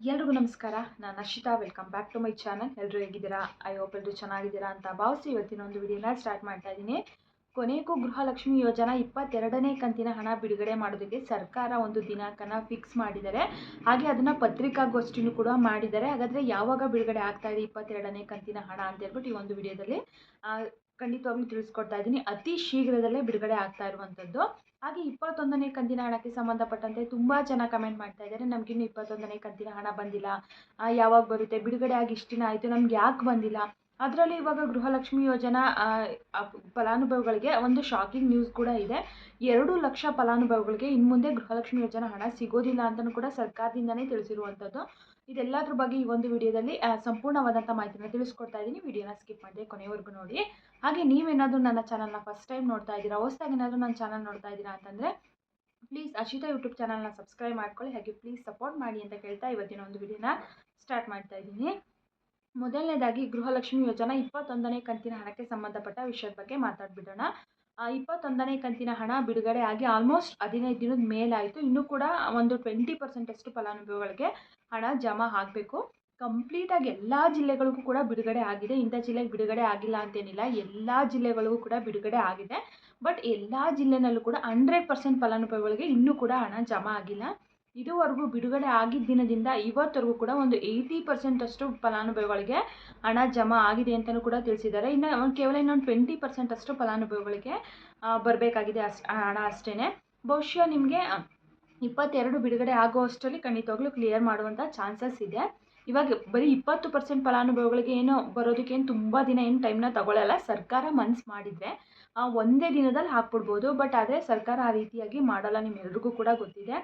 ಎಲ್ರಿಗೂ ನಮಸ್ಕಾರ. ನಾನು Arshita. Welcome back to my channel ಎಲ್ಲರೂ ಹೇಗಿದ್ದೀರಾ? ಐ ಹೋಪ್ ಎಲ್ಲರೂ ಚೆನ್ನಾಗಿದ್ದೀರಾ ಅಂತ ಭಾವಿಸಿ ಇವತ್ತಿನ ಒಂದು ವಿಡಿಯೋನ ಸ್ಟಾರ್ಟ್ ಮಾಡ್ತಾ ಇದ್ದೀನಿ. ಕೊನೆಗೂ ಗೃಹಲಕ್ಷ್ಮಿ ಯೋಜನಾ ಇಪ್ಪತ್ತೆರಡನೇ ಕಂತಿನ ಹಣ ಬಿಡುಗಡೆ ಮಾಡೋದಕ್ಕೆ ಸರ್ಕಾರ ಒಂದು ದಿನಾಂಕನ ಫಿಕ್ಸ್ ಮಾಡಿದ್ದಾರೆ. ಹಾಗೆ ಅದನ್ನು ಪತ್ರಿಕಾಗೋಷ್ಠಿನೂ ಕೂಡ ಮಾಡಿದ್ದಾರೆ. ಹಾಗಾದರೆ ಯಾವಾಗ ಬಿಡುಗಡೆ ಆಗ್ತಾ ಇದೆ ಇಪ್ಪತ್ತೆರಡನೇ ಕಂತಿನ ಹಣ ಅಂತ ಹೇಳ್ಬಿಟ್ಟು ಈ ಒಂದು ವಿಡಿಯೋದಲ್ಲಿ ಖಂಡಿತವಾಗ್ಲೂ ತಿಳಿಸ್ಕೊಡ್ತಾ ಇದ್ದೀನಿ. ಅತಿ ಶೀಘ್ರದಲ್ಲೇ ಬಿಡುಗಡೆ ಆಗ್ತಾ ಇರುವಂಥದ್ದು. ಹಾಗೆ ಇಪ್ಪತ್ತೊಂದನೇ ಕಂತಿನ ಹಣಕ್ಕೆ ಸಂಬಂಧಪಟ್ಟಂತೆ ತುಂಬ ಜನ ಕಮೆಂಟ್ ಮಾಡ್ತಾ ಇದ್ದಾರೆ. ನಮಗಿನ್ನು ಇಪ್ಪತ್ತೊಂದನೇ ಕಂತಿನ ಹಣ ಬಂದಿಲ್ಲ. ಯಾವಾಗ ಬರುತ್ತೆ? ಬಿಡುಗಡೆ ಆಗಿ ಇಷ್ಟು ದಿನ ಆಯಿತು, ನಮ್ಗೆ ಯಾಕೆ ಬಂದಿಲ್ಲ? ಅದರಲ್ಲಿ ಇವಾಗ ಗೃಹಲಕ್ಷ್ಮಿ ಯೋಜನಾ ಫಲಾನುಭವಿಗಳಿಗೆ ಒಂದು ಶಾಕಿಂಗ್ ನ್ಯೂಸ್ ಕೂಡ ಇದೆ. ಎರಡು ಲಕ್ಷ ಫಲಾನುಭವಿಗಳಿಗೆ ಇನ್ನು ಮುಂದೆ ಗೃಹಲಕ್ಷ್ಮಿ ಯೋಜನಾ ಹಣ ಸಿಗೋದಿಲ್ಲ ಅಂತಲೂ ಕೂಡ ಸರ್ಕಾರದಿಂದನೇ ತಿಳಿಸಿರುವಂಥದ್ದು ಇದೆಲ್ಲದ್ರ ಬಗ್ಗೆ ಈ ಒಂದು ವಿಡಿಯೋದಲ್ಲಿ ಸಂಪೂರ್ಣವಾದಂಥ ಮಾಹಿತಿನ ತಿಳಿಸ್ಕೊಡ್ತಾ ಇದ್ದೀನಿ. ವಿಡಿಯೋನ ಸ್ಕಿಪ್ ಮಾಡಿದೆ ಕೊನೆವರೆಗೂ ನೋಡಿ. ಹಾಗೆ ನೀವೇನಾದರೂ ನನ್ನ ಚಾನಲ್ನ ಫಸ್ಟ್ ಟೈಮ್ ನೋಡ್ತಾ ಇದ್ದೀರಾ, ಹೊಸ್ದಾಗಿ ಏನಾದರೂ ನನ್ನ ಚಾನಲ್ ನೋಡ್ತಾ ಇದ್ದೀರಾ ಅಂತಂದರೆ ಪ್ಲೀಸ್ ಅಶಿತಾ ಯೂಟ್ಯೂಬ್ ಚಾನಲ್ನ ಸಬ್ಸ್ಕ್ರೈಬ್ ಮಾಡ್ಕೊಳ್ಳಿ. ಹಾಗೆ ಪ್ಲೀಸ್ ಸಪೋರ್ಟ್ ಮಾಡಿ ಅಂತ ಕೇಳ್ತಾ ಇವತ್ತಿನ ಒಂದು ವಿಡಿಯೋನ ಸ್ಟಾರ್ಟ್ ಮಾಡ್ತಾ ಇದ್ದೀನಿ. ಮೊದಲನೇದಾಗಿ ಗೃಹಲಕ್ಷ್ಮಿ ಯೋಜನಾ ಇಪ್ಪತ್ತೊಂದನೇ ಕಂತಿನ ಹಣಕ್ಕೆ ಸಂಬಂಧಪಟ್ಟ ವಿಷಯದ ಬಗ್ಗೆ ಮಾತಾಡ್ಬಿಡೋಣ. ಇಪ್ಪತ್ತೊಂದನೇ ಕಂತಿನ ಹಣ ಬಿಡುಗಡೆ ಆಗಿ ಆಲ್ಮೋಸ್ಟ್ ಹದಿನೈದು ದಿನದ ಮೇಲಾಯಿತು. ಇನ್ನೂ ಕೂಡ ಒಂದು ಟ್ವೆಂಟಿ ಪರ್ಸೆಂಟಷ್ಟು ಫಲಾನುಭವಿಗಳಿಗೆ ಹಣ ಜಮಾ ಆಗಬೇಕು. ಕಂಪ್ಲೀಟಾಗಿ ಎಲ್ಲ ಜಿಲ್ಲೆಗಳಿಗೂ ಕೂಡ ಬಿಡುಗಡೆ ಆಗಿದೆ. ಇಂಥ ಜಿಲ್ಲೆಗೆ ಬಿಡುಗಡೆ ಆಗಿಲ್ಲ ಅಂತೇನಿಲ್ಲ. ಎಲ್ಲ ಜಿಲ್ಲೆಗಳಿಗೂ ಕೂಡ ಬಿಡುಗಡೆ ಆಗಿದೆ. ಬಟ್ ಎಲ್ಲ ಜಿಲ್ಲೆನಲ್ಲೂ ಕೂಡ ಹಂಡ್ರೆಡ್ ಪರ್ಸೆಂಟ್ ಫಲಾನುಭವಿಗಳಿಗೆ ಇನ್ನೂ ಕೂಡ ಹಣ ಜಮಾ ಆಗಿಲ್ಲ. ಇದುವರೆಗೂ ಬಿಡುಗಡೆ ಆಗಿದ್ದ ದಿನದಿಂದ ಇವತ್ತರೆಗೂ ಕೂಡ ಒಂದು ಏಯ್ಟಿ ಪರ್ಸೆಂಟಷ್ಟು ಫಲಾನುಭವಿಗಳಿಗೆ ಹಣ ಜಮಾ ಆಗಿದೆ ಅಂತಲೂ ಕೂಡ ತಿಳಿಸಿದ್ದಾರೆ. ಇನ್ನು ಕೇವಲ ಇನ್ನೊಂದು ಟ್ವೆಂಟಿ ಪರ್ಸೆಂಟಷ್ಟು ಫಲಾನುಭವಿಗಳಿಗೆ ಬರಬೇಕಾಗಿದೆ ಅಷ್ಟು ಹಣ ಅಷ್ಟೇ ಬಹುಶಃ ನಿಮಗೆ ಇಪ್ಪತ್ತೆರಡು ಬಿಡುಗಡೆ ಆಗೋ ಅಷ್ಟರಲ್ಲಿ ಖಂಡಿತವಾಗ್ಲೂ ಕ್ಲಿಯರ್ ಮಾಡುವಂಥ ಚಾನ್ಸಸ್ ಇದೆ. ಇವಾಗ ಬರೀ ಇಪ್ಪತ್ತು ಪರ್ಸೆಂಟ್ ಫಲಾನುಭವಿಗಳಿಗೆ ಏನು ಬರೋದಕ್ಕೆ ಏನು ತುಂಬ ದಿನ ಏನು ಟೈಮ್ನ ತಗೊಳ್ಳಲ್ಲ ಸರ್ಕಾರ ಮನ್ಸು ಮಾಡಿದರೆ ಒಂದೇ ದಿನದಲ್ಲಿ ಹಾಕ್ಬಿಡ್ಬೋದು. ಬಟ್ ಆದರೆ ಸರ್ಕಾರ ಆ ರೀತಿಯಾಗಿ ಮಾಡಲ್ಲ ನಿಮ್ಮೆಲ್ರಿಗೂ ಕೂಡ ಗೊತ್ತಿದೆ.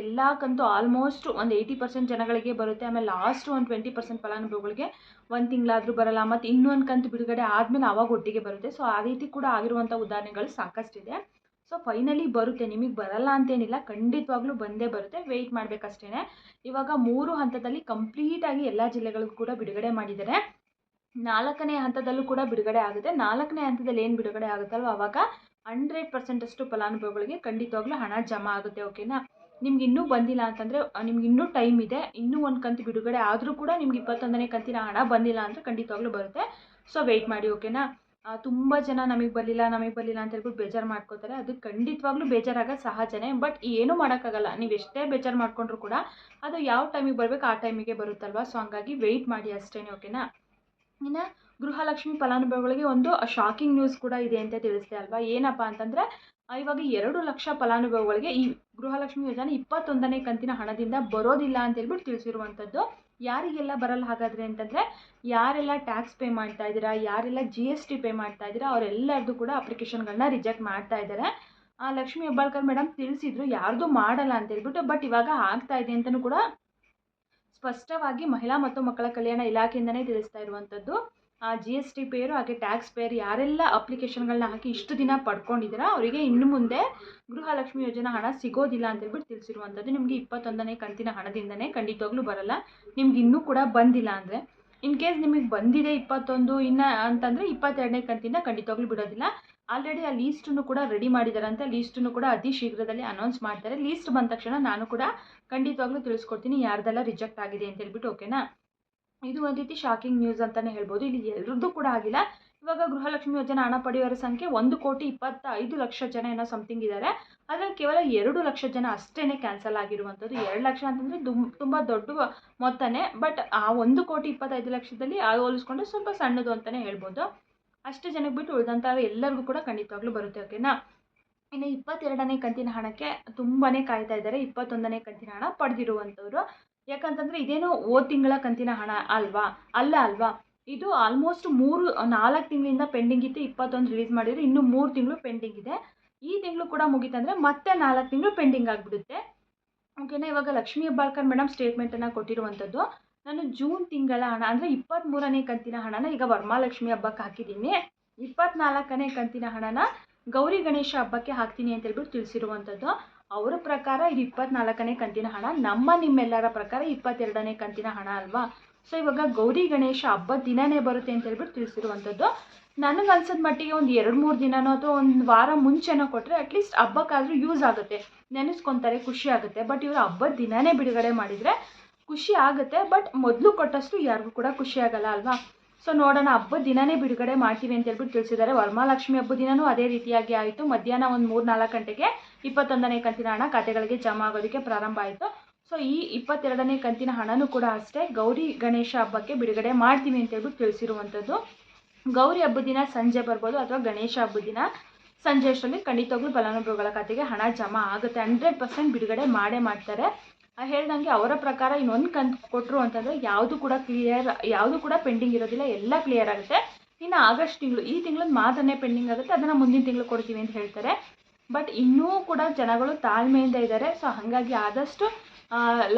ಎಲ್ಲ ಕಂತು ಆಲ್ಮೋಸ್ಟ್ ಒಂದು ಏಯ್ಟಿ ಪರ್ಸೆಂಟ್ ಜನಗಳಿಗೆ ಬರುತ್ತೆ, ಆಮೇಲೆ ಲಾಸ್ಟ್ ಒಂದು ಟ್ವೆಂಟಿ ಪರ್ಸೆಂಟ್ ಫಲಾನುಭವಿಗಳಿಗೆ ಒಂದು ತಿಂಗಳಾದರೂ ಬರಲ್ಲ, ಮತ್ತು ಇನ್ನೊಂದು ಕಂತು ಬಿಡುಗಡೆ ಆದಮೇಲೆ ಆವಾಗ ಒಟ್ಟಿಗೆ ಬರುತ್ತೆ. ಸೊ ಆ ರೀತಿ ಕೂಡ ಆಗಿರುವಂಥ ಉದಾಹರಣೆಗಳು ಸಾಕಷ್ಟಿದೆ. ಸೊ ಫೈನಲಿ ಬರುತ್ತೆ, ನಿಮಗೆ ಬರಲ್ಲ ಅಂತೇನಿಲ್ಲ, ಖಂಡಿತವಾಗ್ಲೂ ಬಂದೇ ಬರುತ್ತೆ ವೆಯ್ಟ್ ಮಾಡಬೇಕಷ್ಟೇ ಇವಾಗ ಮೂರು ಹಂತದಲ್ಲಿ ಕಂಪ್ಲೀಟಾಗಿ ಎಲ್ಲ ಜಿಲ್ಲೆಗಳಿಗೂ ಕೂಡ ಬಿಡುಗಡೆ ಮಾಡಿದ್ದಾರೆ. ನಾಲ್ಕನೇ ಹಂತದಲ್ಲೂ ಕೂಡ ಬಿಡುಗಡೆ ಆಗುತ್ತೆ. ನಾಲ್ಕನೇ ಹಂತದಲ್ಲಿ ಏನು ಬಿಡುಗಡೆ ಆಗುತ್ತಲ್ವ, ಅವಾಗ ಹಂಡ್ರೆಡ್ ಪರ್ಸೆಂಟಷ್ಟು ಫಲಾನುಭವಿಗಳಿಗೆ ಖಂಡಿತವಾಗ್ಲೂ ಹಣ ಜಮಾ ಆಗುತ್ತೆ ಓಕೆನಾ ನಿಮ್ಗೆ ಇನ್ನೂ ಬಂದಿಲ್ಲ ಅಂತಂದರೆ ನಿಮ್ಗೆ ಇನ್ನೂ ಟೈಮ್ ಇದೆ. ಇನ್ನೂ ಒಂದು ಕಂತು ಬಿಡುಗಡೆ ಆದರೂ ಕೂಡ ನಿಮ್ಗೆ ಇಪ್ಪತ್ತೊಂದನೇ ಕಂತಿನ ಹಣ ಬಂದಿಲ್ಲ ಅಂದರೆ ಖಂಡಿತವಾಗ್ಲೂ ಬರುತ್ತೆ. ಸೊ ವೆಯ್ಟ್ ಮಾಡಿ ಓಕೆನಾ ತುಂಬ ಜನ ನಮಗೆ ಬರಲಿಲ್ಲ ನಮಗೆ ಬರಲಿಲ್ಲ ಅಂತ ಹೇಳ್ಬಿಟ್ಟು ಬೇಜಾರು ಮಾಡ್ಕೋತಾರೆ. ಅದು ಖಂಡಿತವಾಗ್ಲೂ ಬೇಜಾರಾಗೋದು ಸಹಜನೇ ಬಟ್ ಏನೂ ಮಾಡೋಕ್ಕಾಗಲ್ಲ. ನೀವು ಎಷ್ಟೇ ಬೇಜಾರು ಮಾಡ್ಕೊಂಡ್ರು ಕೂಡ ಅದು ಯಾವ ಟೈಮಿಗೆ ಬರಬೇಕು ಆ ಟೈಮಿಗೆ ಬರುತ್ತಲ್ವ? ಸೊ ಹಂಗಾಗಿ ವೆಯ್ಟ್ ಮಾಡಿ ಅಷ್ಟೇ ಓಕೆನಾ ಇನ್ನು ಗೃಹಲಕ್ಷ್ಮಿ ಫಲಾನುಭವಿಗಳಿಗೆ ಒಂದು ಶಾಕಿಂಗ್ ನ್ಯೂಸ್ ಕೂಡ ಇದೆ ಅಂತ ತಿಳಿಸಿದೆ ಅಲ್ವಾ? ಏನಪ್ಪ ಅಂತಂದರೆ ಇವಾಗ ಎರಡು ಲಕ್ಷ ಫಲಾನುಭವಿಗಳಿಗೆ ಈ ಗೃಹಲಕ್ಷ್ಮಿ ಯೋಜನೆ ಇಪ್ಪತ್ತೊಂದನೇ ಕಂತಿನ ಹಣದಿಂದ ಬರೋದಿಲ್ಲ ಅಂತ ಹೇಳ್ಬಿಟ್ಟು ತಿಳಿಸಿರುವಂಥದ್ದು. ಯಾರಿಗೆಲ್ಲ ಬರಲ್ಲ ಹಾಗಾದರೆ ಅಂತಂದರೆ ಯಾರೆಲ್ಲ ಟ್ಯಾಕ್ಸ್ ಪೇ ಮಾಡ್ತಾ ಇದ್ದೀರಾ ಯಾರೆಲ್ಲ ಜಿ ಎಸ್ ಟಿ ಪೇ ಮಾಡ್ತಾ ಇದ್ದೀರಾ ಅವರೆಲ್ಲರದ್ದು ಕೂಡ ಅಪ್ಲಿಕೇಶನ್ಗಳನ್ನ ರಿಜೆಕ್ಟ್ ಮಾಡ್ತಾ ಇದ್ದಾರೆ. ಆ, ಲಕ್ಷ್ಮಿ ಹೆಬ್ಬಾಳ್ಕರ್ ಮೇಡಮ್ ತಿಳಿಸಿದ್ರು ಯಾರ್ದು ಮಾಡಲ್ಲ ಅಂತ ಹೇಳ್ಬಿಟ್ಟು ಬಟ್ ಇವಾಗ ಆಗ್ತಾ ಇದೆ ಅಂತಲೂ ಕೂಡ ಸ್ಪಷ್ಟವಾಗಿ ಮಹಿಳಾ ಮತ್ತು ಮಕ್ಕಳ ಕಲ್ಯಾಣ ಇಲಾಖೆಯಿಂದನೇ ತಿಳಿಸ್ತಾ ಇರುವಂಥದ್ದು. ಜಿ ಎಸ್ ಟಿ ಪೇರು ಹಾಗೆ ಟ್ಯಾಕ್ಸ್ ಪೇರ್ ಯಾರೆಲ್ಲ ಅಪ್ಲಿಕೇಶನ್ಗಳನ್ನ ಹಾಕಿ ಇಷ್ಟು ದಿನ ಪಡ್ಕೊಂಡಿದ್ದೀರಾ ಅವರಿಗೆ ಇನ್ನು ಮುಂದೆ ಗೃಹಲಕ್ಷ್ಮಿ ಯೋಜನಾ ಹಣ ಸಿಗೋದಿಲ್ಲ ಅಂತ ಹೇಳ್ಬಿಟ್ಟು ತಿಳಿಸಿರುವಂಥದ್ದು ನಿಮಗೆ ಇಪ್ಪತ್ತೊಂದನೇ ಕಂತಿನ ಹಣದಿಂದನೇ ಖಂಡಿತವಾಗ್ಲೂ ಬರಲ್ಲ. ನಿಮ್ಗೆ ಇನ್ನೂ ಕೂಡ ಬಂದಿಲ್ಲ ಅಂದರೆ. ಇನ್ ಕೇಸ್ ನಿಮಗೆ ಬಂದಿದೆ ಇಪ್ಪತ್ತೊಂದು, ಇನ್ನು ಅಂತಂದರೆ ಇಪ್ಪತ್ತೆರಡನೇ ಕಂತಿಂದ ಖಂಡಿತವಾಗ್ಲೂ ಬಿಡೋದಿಲ್ಲ. ಆಲ್ರೆಡಿ ಆ ಲೀಸ್ಟನ್ನು ಕೂಡ ರೆಡಿ ಮಾಡಿದಾರಂತೆ. ಲೀಸ್ಟನ್ನು ಕೂಡ ಅತಿ ಶೀಘ್ರದಲ್ಲಿ ಅನೌನ್ಸ್ ಮಾಡ್ತಾರೆ. ಲೀಸ್ಟ್ ಬಂದ ತಕ್ಷಣ ನಾನು ಕೂಡ ಖಂಡಿತವಾಗ್ಲೂ ತಿಳಿಸ್ಕೊಡ್ತೀನಿ. ಯಾರ್ದೆಲ್ಲ ರಿಜೆಕ್ಟ್ ಆಗಿದೆ ಅಂತ ಹೇಳ್ಬಿಟ್ಟು ಓಕೆನಾ ಇದು ಒಂದು ರೀತಿ ಶಾಕಿಂಗ್ ನ್ಯೂಸ್ ಅಂತಲೇ ಹೇಳ್ಬೋದು. ಇಲ್ಲಿ ಎಲ್ರದ್ದು ಕೂಡ ಆಗಿಲ್ಲ. ಇವಾಗ ಗೃಹಲಕ್ಷ್ಮಿ ಯೋಜನೆ ಹಣ ಪಡೆಯುವರ ಸಂಖ್ಯೆ ಒಂದು ಕೋಟಿ ಇಪ್ಪತ್ತೈದು ಲಕ್ಷ ಜನ ಏನೋ ಸಮಥಿಂಗ್ ಇದ್ದಾರೆ ಅದರಲ್ಲಿ ಕೇವಲ ಎರಡು ಲಕ್ಷ ಜನ ಅಷ್ಟೇ ಕ್ಯಾನ್ಸಲ್ ಆಗಿರುವಂಥದ್ದು. ಎರಡು ಲಕ್ಷ ಅಂತಂದರೆ ತುಂಬ ದೊಡ್ಡ ಮೊತ್ತನೇ. ಬಟ್ ಆ ಒಂದು ಕೋಟಿ ಇಪ್ಪತ್ತೈದು ಲಕ್ಷದಲ್ಲಿ ಆ ಹೋಲಿಸ್ಕೊಂಡ್ರೆ ಸ್ವಲ್ಪ ಸಣ್ಣದು ಅಂತಲೇ ಹೇಳ್ಬೋದು. ಅಷ್ಟು ಜನಕ್ಕೆ ಬಿಟ್ಟು ಉಳಿದಂಥ ಎಲ್ಲರಿಗೂ ಕೂಡ ಖಂಡಿತವಾಗ್ಲೂ ಬರುತ್ತೆ ಓಕೆನಾ ಇನ್ನು ಇಪ್ಪತ್ತೆರಡನೇ ಕಂತಿನ ಹಣಕ್ಕೆ ತುಂಬಾ ಕಾಯ್ತಾ ಇದ್ದಾರೆ. ಇಪ್ಪತ್ತೊಂದನೇ ಕಂತಿನ ಹಣ ಪಡೆದಿರುವಂಥವ್ರು. ಯಾಕಂತಂದರೆ ಇದೇನು ಓದ್ ತಿಂಗಳ ಕಂತಿನ ಹಣ ಅಲ್ವಾ? ಅಲ್ಲ ಅಲ್ವಾ? ಇದು ಆಲ್ಮೋಸ್ಟ್ ಮೂರು, ನಾಲ್ಕು ತಿಂಗಳಿಂದ ಪೆಂಡಿಂಗ್ ಇತ್ತು, ಇಪ್ಪತ್ತೊಂದು ರಿಲೀಸ್ ಮಾಡಿದರೆ, ಇನ್ನು ಮೂರು ತಿಂಗಳು ಪೆಂಡಿಂಗ್ ಇದೆ. ಈ ತಿಂಗಳು ಕೂಡ ಮುಗೀತಂದರೆ ಮತ್ತೆ ನಾಲ್ಕು ತಿಂಗಳು ಪೆಂಡಿಂಗ್ ಆಗಿಬಿಡುತ್ತೆ. ಓಕೆನಾ ಇವಾಗ ಲಕ್ಷ್ಮೀ ಹೆಬ್ಬಾಳ್ಕರ್ ಮೇಡಮ್ ಸ್ಟೇಟ್ಮೆಂಟನ್ನು ಕೊಟ್ಟಿರುವಂಥದ್ದು ನಾನು ಜೂನ್ ತಿಂಗಳ ಹಣ, ಅಂದರೆ ಇಪ್ಪತ್ತ್ಮೂರನೇ ಕಂತಿನ ಹಣನ ಈಗ ವರ್ಮಾಲಕ್ಷ್ಮಿ ಹಬ್ಬಕ್ಕೆ ಹಾಕಿದ್ದೀನಿ. ಇಪ್ಪತ್ನಾಲ್ಕನೇ ಕಂತಿನ ಹಣನ ಗೌರಿ ಗಣೇಶ ಹಬ್ಬಕ್ಕೆ ಹಾಕ್ತೀನಿ ಅಂತ ಹೇಳ್ಬಿಟ್ಟು ತಿಳಿಸಿರುವಂಥದ್ದು ಅವರ ಪ್ರಕಾರ ಇದು ಇಪ್ಪತ್ನಾಲ್ಕನೇ ಕಂತಿನ ಹಣ, ನಮ್ಮ ನಿಮ್ಮೆಲ್ಲರ ಪ್ರಕಾರ ಇಪ್ಪತ್ತೆರಡನೇ ಕಂತಿನ ಹಣ ಅಲ್ವಾ? ಸೊ ಇವಾಗ ಗೌರಿ ಗಣೇಶ ಹಬ್ಬದ ದಿನನೇ ಬರುತ್ತೆ ಅಂತ ಹೇಳ್ಬಿಟ್ಟು ತಿಳಿಸಿರುವಂಥದ್ದು. ನನಗೆ ಅನ್ಸಿದ ಮಟ್ಟಿಗೆ ಒಂದು ಎರಡು ಮೂರು ದಿನನೋ ಅಥವಾ ಒಂದು ವಾರ ಮುಂಚೆನೋ ಕೊಟ್ಟರೆ ಅಟ್ಲೀಸ್ಟ್ ಹಬ್ಬಕ್ಕಾದರೂ ಯೂಸ್ ಆಗುತ್ತೆ. ನೆನೆಸ್ಕೊತಾರೆ, ಖುಷಿ ಆಗುತ್ತೆ. ಬಟ್ ಇವರು ಹಬ್ಬದ ದಿನನೇ ಬಿಡುಗಡೆ ಮಾಡಿದರೆ ಖುಷಿ ಆಗುತ್ತೆ. ಬಟ್ ಮೊದಲು ಕೊಟ್ಟಷ್ಟು ಯಾರಿಗೂ ಕೂಡ ಖುಷಿ ಆಗಲ್ಲ ಅಲ್ವಾ? ಸೊ ನೋಡೋಣ, ಹಬ್ಬದ ದಿನನೇ ಬಿಡುಗಡೆ ಮಾಡ್ತೀವಿ ಅಂತ ಹೇಳ್ಬಿಟ್ಟು ತಿಳಿಸಿದ್ದಾರೆ. ವರಮಹಾಲಕ್ಷ್ಮಿ ಹಬ್ಬದ ದಿನನೂ ಅದೇ ರೀತಿಯಾಗಿ ಆಯಿತು. ಮಧ್ಯಾಹ್ನ ಒಂದು ಮೂರು ನಾಲ್ಕು ಗಂಟೆಗೆ ಇಪ್ಪತ್ತೊಂದನೇ ಕಂತಿನ ಹಣ ಖಾತೆಗಳಿಗೆ ಜಮಾ ಆಗೋದಕ್ಕೆ ಪ್ರಾರಂಭ ಆಯಿತು. ಸೊ ಈ ಇಪ್ಪತ್ತೆರಡನೇ ಕಂತಿನ ಹಣನೂ ಕೂಡ ಅಷ್ಟೇ. ಗೌರಿ ಗಣೇಶ ಹಬ್ಬಕ್ಕೆ ಬಿಡುಗಡೆ ಮಾಡ್ತೀವಿ ಅಂತ ಹೇಳ್ಬಿಟ್ಟು ತಿಳಿಸಿರುವಂಥದ್ದು. ಗೌರಿ ಹಬ್ಬದ ದಿನ ಸಂಜೆ ಬರ್ಬೋದು ಅಥವಾ ಗಣೇಶ ಹಬ್ಬದ ದಿನ. ಸಂಜೆ ಅಷ್ಟರಲ್ಲಿ ಖಂಡಿತವಾಗ್ಲೂ ಫಲಾನುಭವಿಗಳ ಖಾತೆಗೆ ಹಣ ಜಮಾ ಆಗುತ್ತೆ. ಹಂಡ್ರೆಡ್ ಪರ್ಸೆಂಟ್ ಬಿಡುಗಡೆ ಮಾಡೇ ಮಾಡ್ತಾರೆ. ಹೇಳ್ದಂಗೆ ಅವರ ಪ್ರಕಾರ ಇನ್ನೊಂದು ಕಂತು ಕೊಟ್ಟರು ಅಂತಂದರೆ ಯಾವುದು ಕೂಡ ಕ್ಲಿಯರ್, ಯಾವುದು ಕೂಡ ಪೆಂಡಿಂಗ್ ಇರೋದಿಲ್ಲ. ಎಲ್ಲ ಕ್ಲಿಯರ್ ಆಗುತ್ತೆ. ಇನ್ನು ಆಗಸ್ಟ್ ತಿಂಗಳು, ಈ ತಿಂಗಳು ಮಾತ್ರನೇ ಪೆಂಡಿಂಗ್ ಆಗುತ್ತೆ. ಅದನ್ನು ಮುಂದಿನ ತಿಂಗಳು ಕೊಡ್ತೀವಿ ಅಂತ ಹೇಳ್ತಾರೆ. ಬಟ್ ಇನ್ನೂ ಕೂಡ ಜನಗಳು ತಾಳ್ಮೆಯಿಂದ ಇದ್ದಾರೆ ಸೊ ಹಾಗಾಗಿ ಆದಷ್ಟು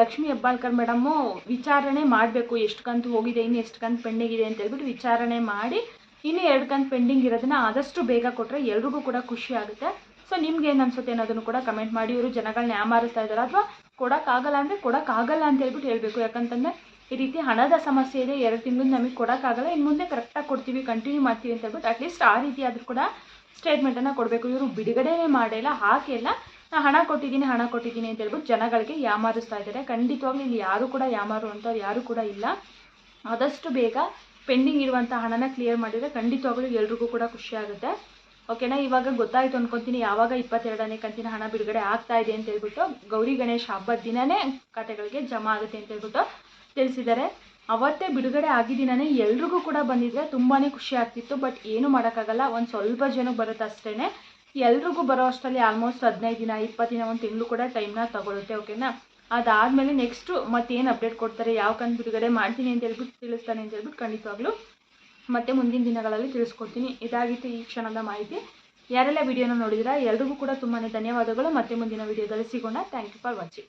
ಲಕ್ಷ್ಮಿ ಹೆಬ್ಬಾಳ್ಕರ್ ಮೇಡಮ್ಮು ವಿಚಾರಣೆ ಮಾಡಬೇಕು. ಎಷ್ಟು ಕಂತು ಹೋಗಿದೆ, ಇನ್ನು ಎಷ್ಟು ಕಂತು ಪೆಂಡಿಂಗ್ ಇದೆ ಅಂತ ಹೇಳ್ಬಿಟ್ಟು ವಿಚಾರಣೆ ಮಾಡಿ, ಇನ್ನು ಎರಡು ಕಂತು ಪೆಂಡಿಂಗ್ ಇರೋದನ್ನ ಆದಷ್ಟು ಬೇಗ ಕೊಟ್ಟರೆ ಎಲ್ರಿಗೂ ಕೂಡ ಖುಷಿ ಆಗುತ್ತೆ. ಸೊ ನಿಮ್ಗೆ ಏನು ಅನ್ಸುತ್ತೆ ಅನ್ನೋದನ್ನು ಕೂಡ ಕಮೆಂಟ್ ಮಾಡಿ. ಇವರು ಜನಗಳನ್ನ ಯಾಮಾರಿಸ್ತಾ ಇದ್ದಾರೆ ಅಥವಾ ಕೊಡೋಕ್ಕಾಗಲ್ಲ ಅಂದರೆ ಕೊಡೋಕ್ಕಾಗಲ್ಲ ಅಂತ ಹೇಳ್ಬಿಟ್ಟು ಹೇಳಬೇಕು. ಯಾಕಂತಂದರೆ ಈ ರೀತಿ ಹಣದ ಸಮಸ್ಯೆ ಇದೆ. ಎರಡು ತಿಂಗಳು ನಮಗೆ ಕೊಡೋಕ್ಕಾಗಲ್ಲ. ಇನ್ನು ಮುಂದೆ ಕರೆಕ್ಟಾಗಿ ಕೊಡ್ತೀವಿ ಕಂಟಿನ್ಯೂ ಮಾಡ್ತೀವಿ ಅಂತ ಹೇಳ್ಬಿಟ್ಟು ಅಟ್ಲೀಸ್ಟ್ ಆ ರೀತಿ ಆದರೂ ಕೂಡ ಸ್ಟೇಟ್ಮೆಂಟನ್ನು ಕೊಡಬೇಕು. ಇವರು ಬಿಡುಗಡೆನೇ ಮಾಡಿಲ್ಲ ಹಾಕಿಲ್ಲ ನಾ ಹಣ ಕೊಟ್ಟಿದ್ದೀನಿ ಹಣ ಕೊಟ್ಟಿದ್ದೀನಿ ಅಂತ ಹೇಳ್ಬಿಟ್ಟು ಜನಗಳಿಗೆ ಯಾಮಾರಿಸ್ತಾ ಇದ್ದಾರೆ. ಖಂಡಿತವಾಗ್ಲೂ ಇಲ್ಲಿ ಯಾರು ಕೂಡ ಯಾಮಾರು ಅಂತವ್ರು ಯಾರು ಕೂಡ ಇಲ್ಲ. ಆದಷ್ಟು ಬೇಗ ಪೆಂಡಿಂಗ್ ಇರುವಂಥ ಹಣನ ಕ್ಲಿಯರ್ ಮಾಡಿದರೆ ಖಂಡಿತವಾಗ್ಲೂ ಎಲ್ರಿಗೂ ಕೂಡ ಖುಷಿ ಆಗುತ್ತೆ. ಓಕೆನಾ? ಇವಾಗ ಗೊತ್ತಾಯಿತು ಅನ್ಕೊತೀನಿ, ಯಾವಾಗ ಇಪ್ಪತ್ತೆರಡನೇ ಕಂತಿನ ಹಣ ಬಿಡುಗಡೆ ಆಗ್ತಾ ಇದೆ ಅಂತ ಹೇಳ್ಬಿಟ್ಟು ಗೌರಿ ಗಣೇಶ ಹಬ್ಬದ ದಿನನೇ ಖಾತೆಗಳಿಗೆ ಜಮಾ ಆಗುತ್ತೆ ಅಂತ ಹೇಳ್ಬಿಟ್ಟು ತಿಳಿಸಿದ್ದಾರೆ. ಅವತ್ತೇ ಬಿಡುಗಡೆ ಆಗಿದ್ದೀನೇ ಎಲ್ರಿಗೂ ಕೂಡ ಬಂದಿದ್ರೆ ತುಂಬಾ ಖುಷಿ ಆಗ್ತಿತ್ತು, ಬಟ್ ಏನು ಮಾಡೋಕ್ಕಾಗಲ್ಲ, ಒಂದು ಸ್ವಲ್ಪ ಜನಕ್ಕೆ ಬರುತ್ತೆ ಅಷ್ಟೇ ಎಲ್ರಿಗೂ ಬರೋ ಅಷ್ಟರಲ್ಲಿ ಆಲ್ಮೋಸ್ಟ್ ಹದಿನೈದು ದಿನ, ಇಪ್ಪತ್ತು ದಿನ, ಒಂದು ತಿಂಗಳು ಕೂಡ ಟೈಮ್ನ ತಗೊಳುತ್ತೆ ಓಕೆನಾ ಅದಾದಮೇಲೆ ನೆಕ್ಸ್ಟು ಮತ್ತೇನು ಅಪ್ಡೇಟ್ ಕೊಡ್ತಾರೆ, ಯಾವ ಕಂದು ಬಿಡುಗಡೆ ಮಾಡ್ತೀನಿ ಅಂತ ಹೇಳ್ಬಿಟ್ಟು ತಿಳಿಸ್ತಾನೆ ಅಂತ ಹೇಳ್ಬಿಟ್ಟು ಖಂಡಿತವಾಗ್ಲೂ ಮತ್ತೆ ಮುಂದಿನ ದಿನಗಳಲ್ಲಿ ತಿಳಿಸ್ಕೊಡ್ತೀನಿ. ಇದಾಗಿತ್ತು ಈ ಕ್ಷಣದ ಮಾಹಿತಿ. ಯಾರೆಲ್ಲ ವಿಡಿಯೋನ ನೋಡಿದಿರಾ ಎಲ್ರಿಗೂ ಕೂಡ ತುಂಬಾ ಧನ್ಯವಾದಗಳು. ಮತ್ತೆ ಮುಂದಿನ ವಿಡಿಯೋದಲ್ಲಿ ಸಿಗೋಣ. Thank you for watching